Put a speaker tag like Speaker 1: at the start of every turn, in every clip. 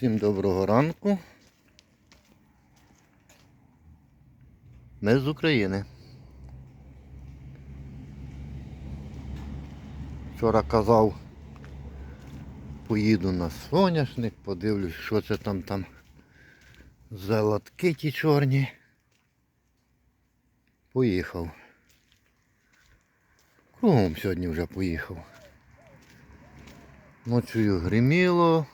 Speaker 1: Всім доброго ранку. Ми з України. Вчора казав, поїду на соняшник, подивлюсь, що це там там за латки ті чорні. Поїхав. Кругом сьогодні вже поїхав. Ночою гриміло,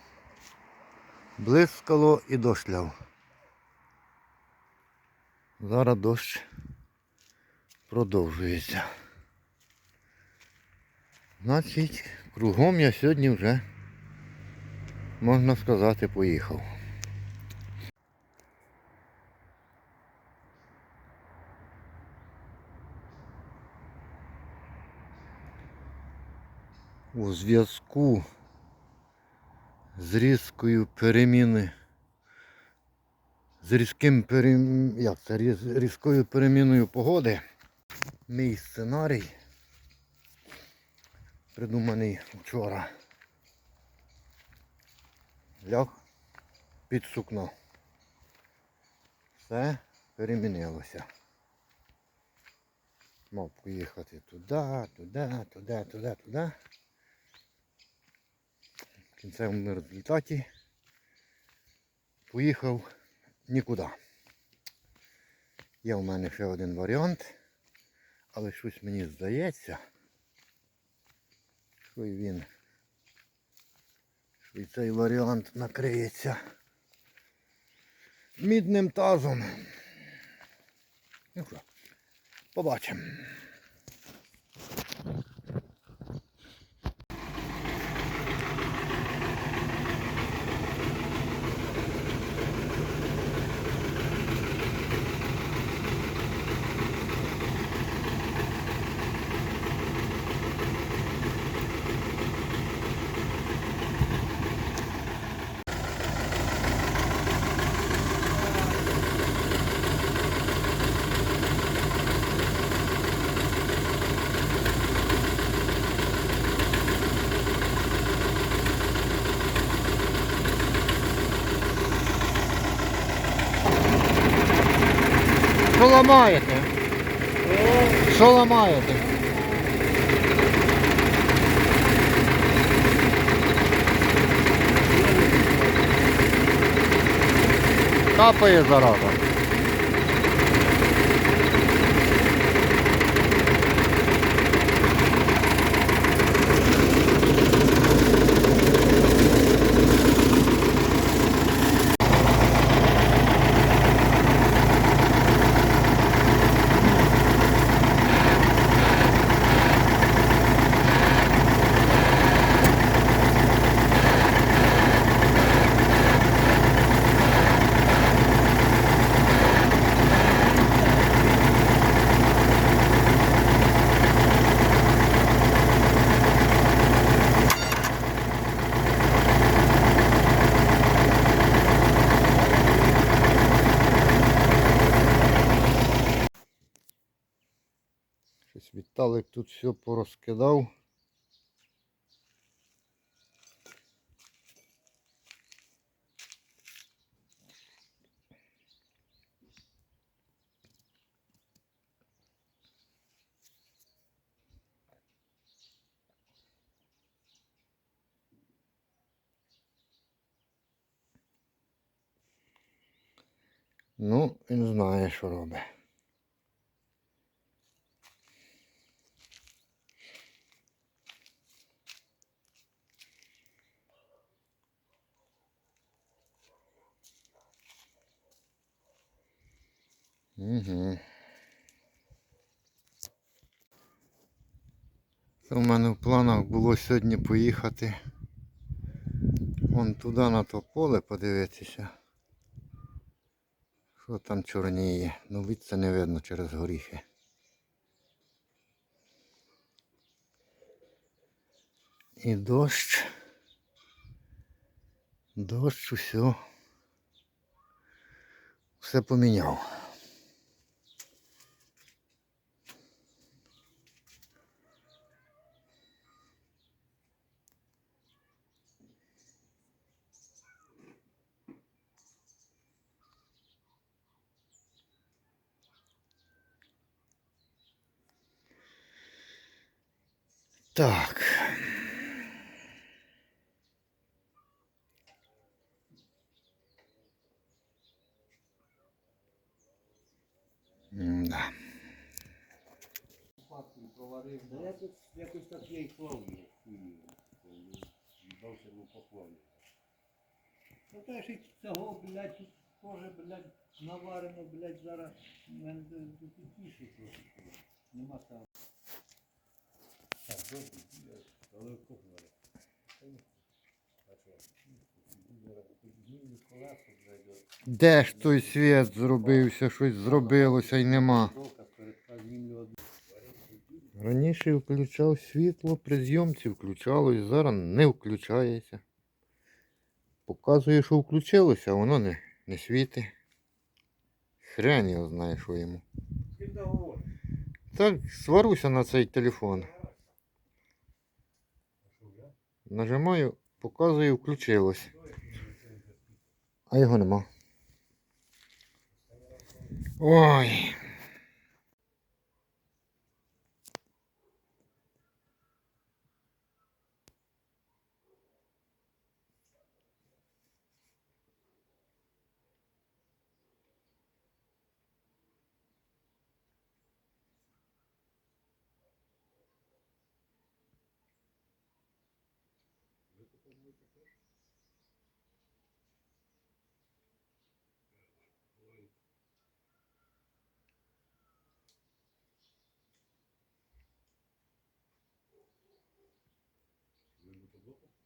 Speaker 1: блискало і дощ ляв. Зараз дощ продовжується. Значить, кругом я сьогодні вже, можна сказати, поїхав. У зв'язку з різкою переміни, з різким перем... як це, різ... різкою переміною погоди, мій сценарій, придуманий вчора, ляг під сукно. Все перемінилося. Мав поїхати туди, туди, туди, туди, туди. В кінцевому результаті поїхав нікуди. Є у мене ще один варіант, але щось мені здається, що і він, що і цей варіант накриється мідним тазом. Ну що, побачимо. Ламаєте? Що ламаєте? Капає зараза. Щось Віталик тут все порозкидав. Ну, він знає, що робить. Угу. Це мене в планах було сьогодні поїхати вон туди на то поле подивитися. Що там чорніє? Ну від не видно через горіхи. І дощ. Дощ усе. Все поміняв. Так. Да.
Speaker 2: Патрію проварив. Да я тут якось так я клав її. Їбався йому і цього, блядь, теж, блядь, наварено, блядь, зараз мене тіше трохи. Нема там.
Speaker 1: Де ж той світ зробився, щось зробилося і нема. Раніше включав світло, при зйомці включалось, зараз не включається. Показує, що включилося, а воно не, не світить. Хрень його знає, що йому. Так, сваруся на цей телефон. Нажимаю, показую, включилось. А його нема. Ой. Google.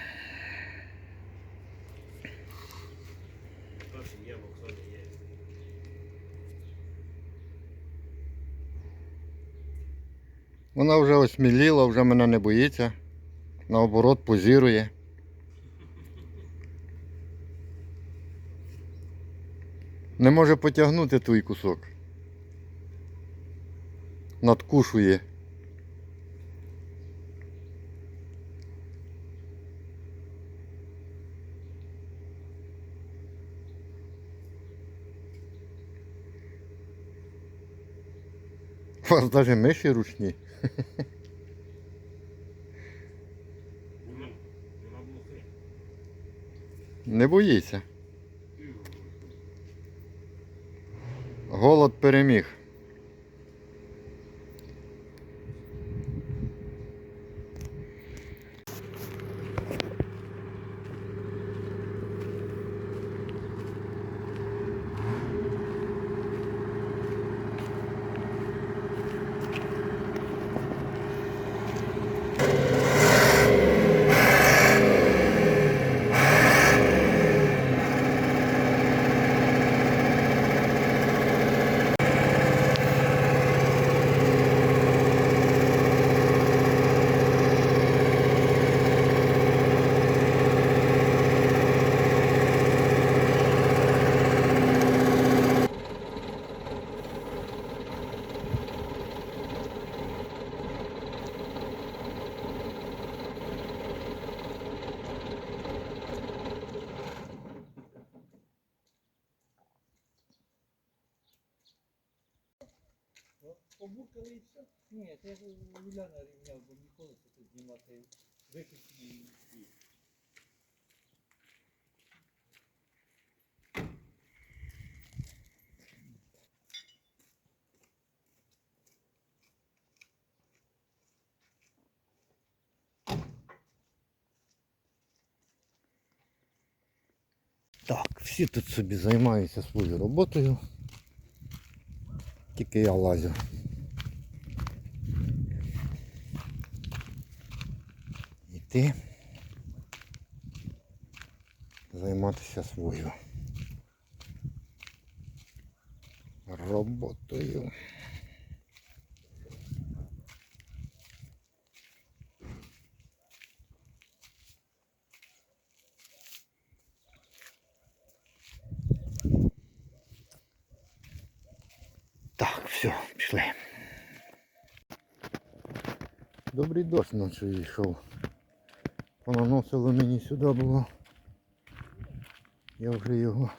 Speaker 1: Вона вже осміліла, вже мене не боїться. Наоборот, позірує. Не може потягнути твій кусок. Надкушує. У вас навіть миші ручні. Не боїться. Голод переміг.
Speaker 2: Уляна рівняв, бо ніколи тут знімати вихідні і
Speaker 1: Так, всі тут собі займаються своєю роботою. Тільки я лазю. І ти займатися своєю роботою. Так, все, пішли. Добрий дощ ночі йшов. Понаносило мені сюди було. Я вже його.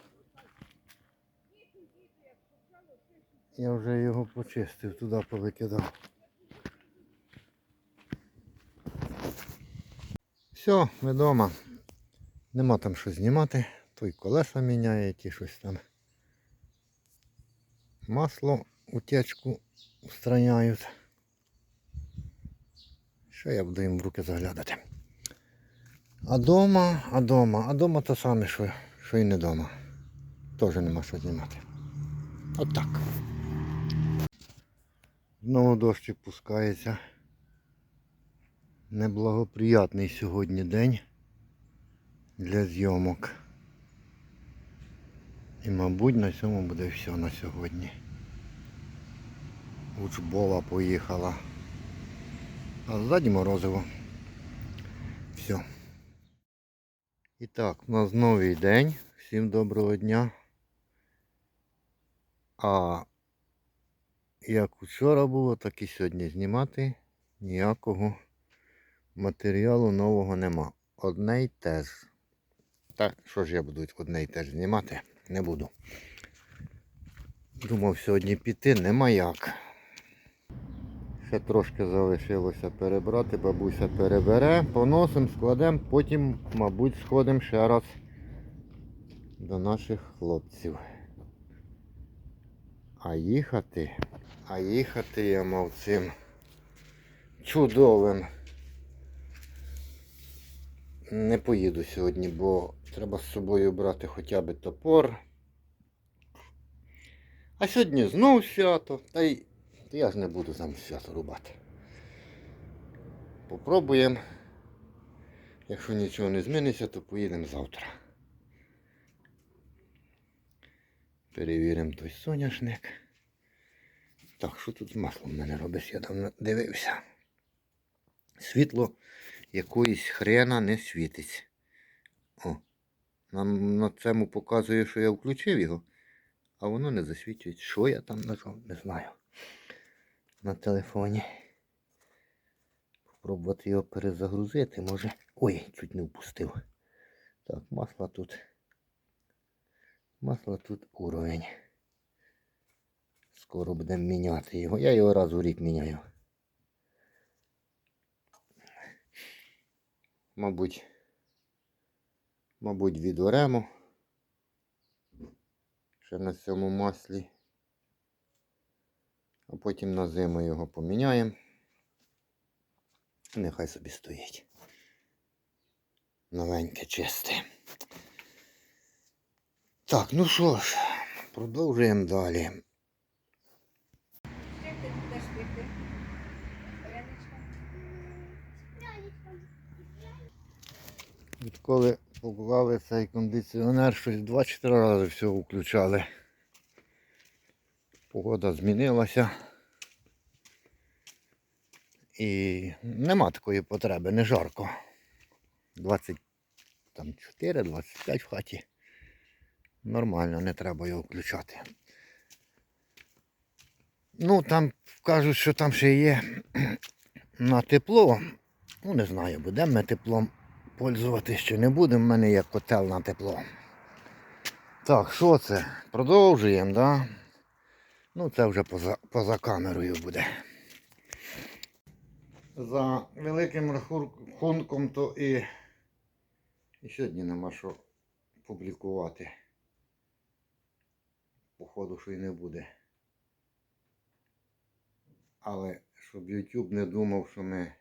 Speaker 1: Я вже його почистив, туди повикидав. Все, вдома. Нема там що знімати. Той колеса міняє, ті щось там. Масло утечку устраняють. Що я буду їм в руки заглядати? А дома, а дома, а дома те саме, що, що і не дома. Теж нема що знімати. От так. Знову дощик пускається. Неблагоприятний сьогодні день для зйомок. І, мабуть, на цьому буде все на сьогодні. Учбова поїхала. А ззаді морозиво. Все. І так, у нас новий день. Всім доброго дня. А як вчора було, так і сьогодні знімати ніякого матеріалу нового нема. Одне й те ж. Так, що ж я буду одне й те ж знімати? Не буду. Думав сьогодні піти, нема як. Ще трошки залишилося перебрати, бабуся перебере, поносимо, складемо, потім, мабуть, сходимо ще раз до наших хлопців. А їхати, а їхати я мав цим чудовим. Не поїду сьогодні, бо треба з собою брати хоча б топор. А сьогодні знов свято, та й та я ж не буду там свято рубати. Попробуємо. Якщо нічого не зміниться, то поїдемо завтра. Перевіримо той соняшник. Так, що тут з маслом в мене робить? Я давно дивився. Світло якоїсь хрена не світить. О, нам на цьому показує, що я включив його, а воно не засвічує. Що я там нажав, не знаю. На телефоні. Попробувати його перезагрузити, може. Ой, чуть не впустив. Так, масло тут. Масло тут уровень. Скоро будемо міняти його. Я його раз у рік міняю. Мабуть, мабуть, відоремо. Ще на цьому маслі. Потім на зиму його поміняємо. Нехай собі стоїть. Новеньке чисте. Так, ну що ж, продовжуємо далі. Відколи поклали цей кондиціонер, щось 2-4 рази все включали. Погода змінилася. І нема такої потреби, не жарко. 24-25 в хаті. Нормально, не треба його включати. Ну, там кажуть, що там ще є на тепло. Ну, не знаю, будемо ми теплом пользуватися чи не будемо. У мене є котел на тепло. Так, що це? Продовжуємо, да? Ну, це вже поза, поза камерою буде. За великим рахунком, то і, і сьогодні нема що публікувати. Походу, що й не буде. Але щоб YouTube не думав, що ми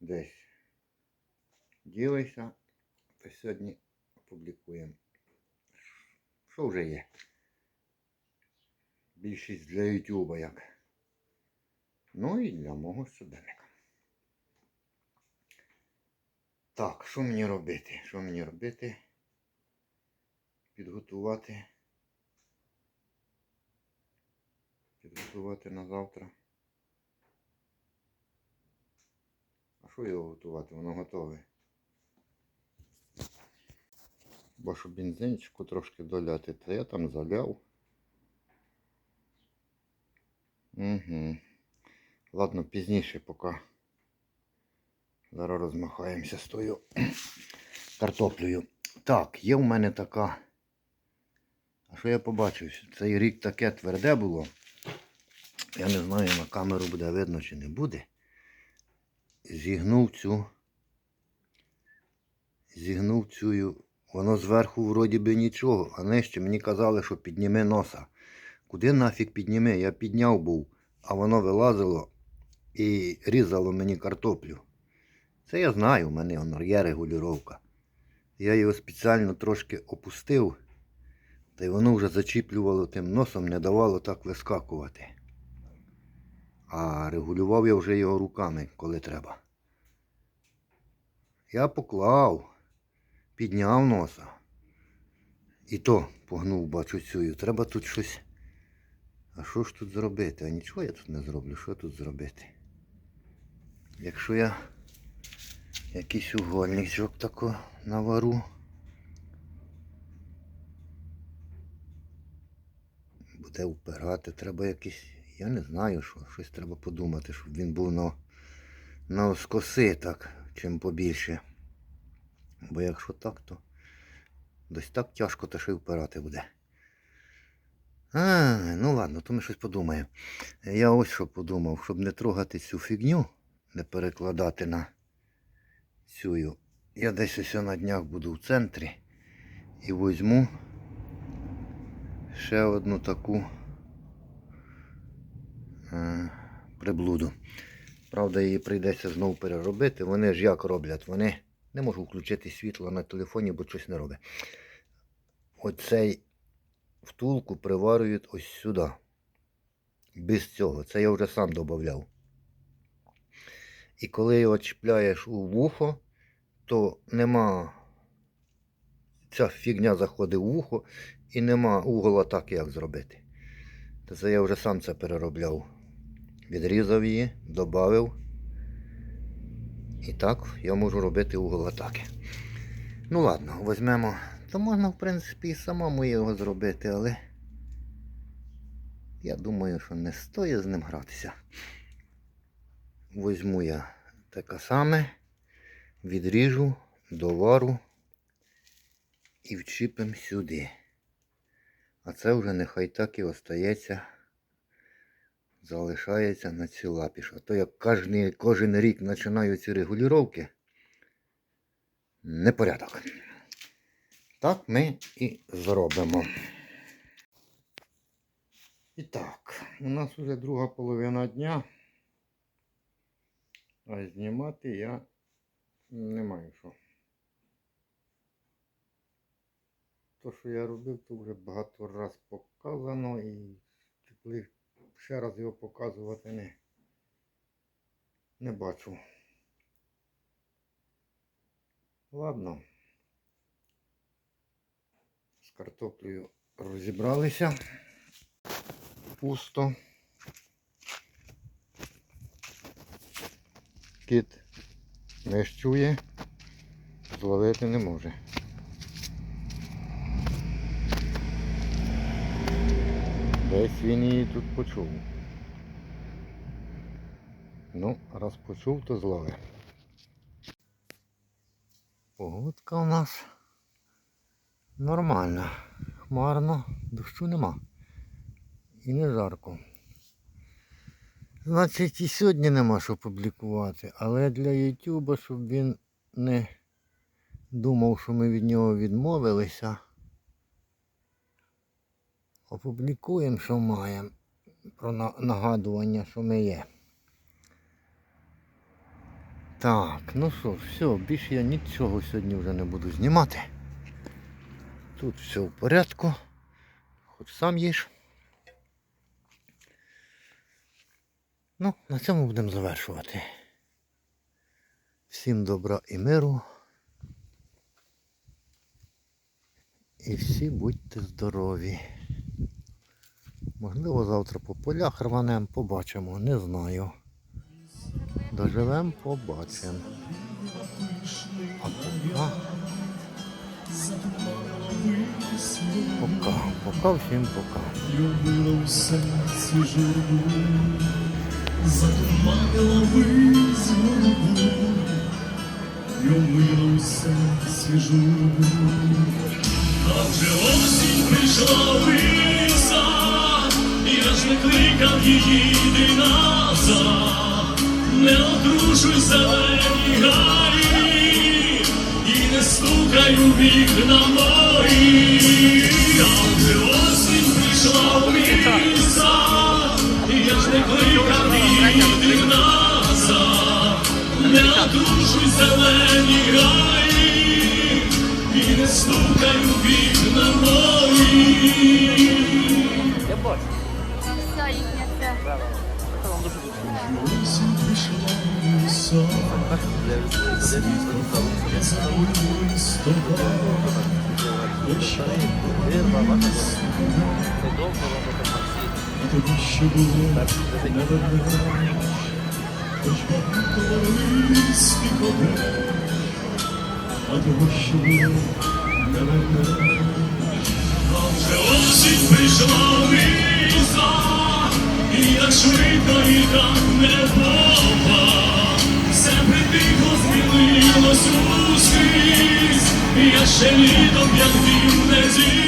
Speaker 1: десь ділися, то сьогодні опублікуємо. Що вже є? Більшість для Ютуба як. Ну і для мого щоденника. Так, що мені робити? Що мені робити? Підготувати. Підготувати на завтра. А що його готувати? Воно готове. Бо щоб бензинчику трошки доляти, то я там заляв. Угу. Ладно, пізніше поки. Зараз розмахаємося з тою картоплею. Так, є в мене така. А що я побачив? Цей рік таке тверде було. Я не знаю, на камеру буде видно чи не буде. Зігнув цю. Зігнув цю. Воно зверху вроді би нічого, а нижче мені казали, що підніми носа. Куди нафіг підніми? Я підняв був, а воно вилазило і різало мені картоплю. Це я знаю, у мене є регулювання. Я його спеціально трошки опустив, та й воно вже зачіплювало тим носом, не давало так вискакувати. А регулював я вже його руками, коли треба. Я поклав, підняв носа. І то погнув, бачу цю. Треба тут щось. А що ж тут зробити? А нічого я тут не зроблю. Що тут зробити? Якщо я якийсь угольничок тако навару. Буде впирати, треба якийсь, я не знаю, що, щось треба подумати, щоб він був на, на скоси так, чим побільше. Бо якщо так, то десь так тяжко та ще й впирати буде. А, ну ладно, то ми щось подумаємо. Я ось що подумав, щоб не трогати цю фігню, не перекладати на цю. Я десь ось на днях буду в центрі і візьму ще одну таку е, приблуду. Правда, її прийдеться знову переробити. Вони ж як роблять? Вони не можу включити світло на телефоні, бо щось не робить. Оцей втулку приварюють ось сюди. Без цього. Це я вже сам додавав. І коли його чіпляєш у вухо, то нема. Ця фігня заходить в вухо і нема угола так, як зробити. Це я вже сам це переробляв. Відрізав її, додав. І так я можу робити угол атаки. Ну ладно, візьмемо. То можна, в принципі, і самому його зробити, але я думаю, що не стоїть з ним гратися. Візьму я таке саме, відріжу, довару і вчіпим сюди. А це вже нехай так і остається, залишається на ці лапіш. А то як кожен, кожен рік починаю ці регулювання, непорядок. Так ми і зробимо. І так, у нас вже друга половина дня. А знімати я не маю що. То, що я робив, то вже багато раз показано і коли ще раз його показувати не, не бачу. Ладно. З картоплею розібралися. Пусто. Кіт не чує, зловити не може. Десь він її тут почув. Ну, раз почув, то зловив. Погодка у нас нормальна. Хмарно, дощу нема. І не жарко. Значить, і сьогодні нема що публікувати, але для Ютуба, щоб він не думав, що ми від нього відмовилися, опублікуємо, що маємо про нагадування, що ми є. Так, ну що, ж, все, більше я нічого сьогодні вже не буду знімати. Тут все в порядку. Хоч сам їж. Ну, на цьому будемо завершувати. Всім добра і миру. І всі будьте здорові. Можливо, завтра по полях рванем, побачимо, не знаю. Доживем, побачимо. Пока. Пока. Пока всім пока.
Speaker 3: Любила у серці журбу, затуманила вись голову, Любила у серці журбу. А вже осінь прийшла виса, і я ж не кликав її йди назад. Не одружуй зелені гаї, і не стукай у вікна мої. Одружуй зелені гаї, і не стукай у вікна мої.
Speaker 4: Там вся їхня ця.
Speaker 3: Осінь прийшла в ліса, Світло листопад, а тобі ще було не вернеш, а того ще не. А вже осінь прийшла віза, і так швидко, і так невдова. Все притихло, змінилось ускрізь, я ще літом, як він не зі